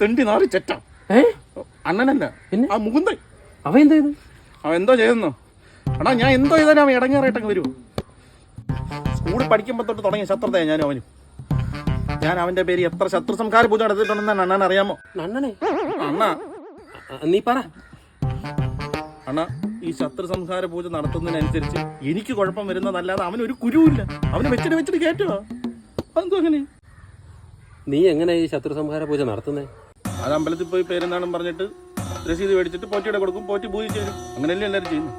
തെണ്ടി നാറി ചെറ്റ. ഏ? അണ്ണനല്ല. പിന്നെ? ആ മുകുന്ദൻ. അവ എന്ത് ചെയ്തു അവൻ എന്തോ ചെയ്തെന്നോ എടാ ഞാൻ എന്തോ ചെയ്താലും അവൻ ഇടങ്ങേറായിട്ടങ്ങ് വരുമോ സ്കൂളിൽ പഠിക്കുമ്പോൾ തൊട്ട് തുടങ്ങിയ ശത്രുതയാണ് ഞാനും അവനും. ഞാൻ അവന്റെ പേര് എത്ര ശത്രു സംഹാര പൂജ നടത്തിയിട്ടുണ്ടെന്ന് അണ്ണൻ അറിയാമോ? അണ്ണനെ? അണ്ണ. നീ പറ. അണ്ണ ഈ ശത്രു സംഹാര പൂജ നടത്തുന്നതിനനുസരിച്ച് എനിക്ക് കുഴപ്പം വരുന്നതല്ലാതെ അവൻ ഒരു കുരുവില്ല. അവന് വെച്ചിട്ട് വെച്ചിട്ട് കയറ്റുക അതെന്തോ അങ്ങനെ? നീ എങ്ങനെ ഈ ശത്രു സംഹാര പൂജ നടത്തുന്നേ? അത് അമ്പലത്തിൽ പോയി പേരെന്താണെന്ന് പറഞ്ഞിട്ട് രസീത് മേടിച്ചിട്ട് പോറ്റിയുടെ കൊടുക്കും പോറ്റി പൂജിച്ച് തരും. അങ്ങനെയല്ലേ എല്ലാവരും ചെയ്യുന്നു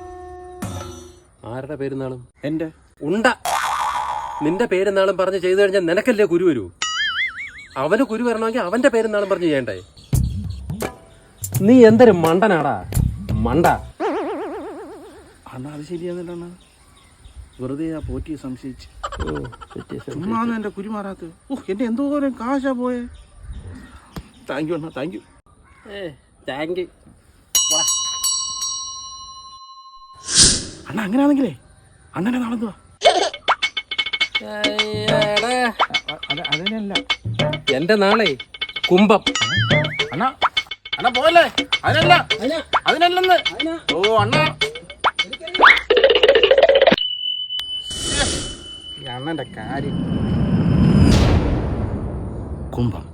ആരുടെ പേരുന്നാളും എന്റെ? ഉണ്ട. നിന്റെ പേരുന്നാളും പറഞ്ഞ് ചെയ്തു കഴിഞ്ഞാൽ നിനക്കല്ലേ കുരു വരൂ? അവന് കുരു വരണമെങ്കിൽ അവന്റെ പേരുന്നാളും പറഞ്ഞ് ചെയ്യണ്ടേ? നീ എന്തൊരു മണ്ടനാടാ? മണ്ട. അണ്ണാ അത് ശരിയാന്നില്ല അണ്ണ. വെറുതെ ആ പോറ്റിയെ സംശയിച്ച്. ചുമ്മാന്ന് എന്റെ കുരുമാറാത്ത ഓ എന്റെ എന്തോരം കാശാ പോയെ? താങ്ക് യു അണ്ണ. താങ്ക് യു താങ്ക് യു അണ്ണ അങ്ങനെയാണെങ്കിലേ അണ്ണനെ നാളെന്തുവാ അതിനല്ല. എന്റെ നാളെ കുംഭം. അണ്ണ അണ്ണ പോയല്ലേ? അതിനല്ല. അതിനല്ലെന്ന്. ഓ അണ്ണ. ഈ അണ്ണന്റെ കാര്യം. കുംഭം.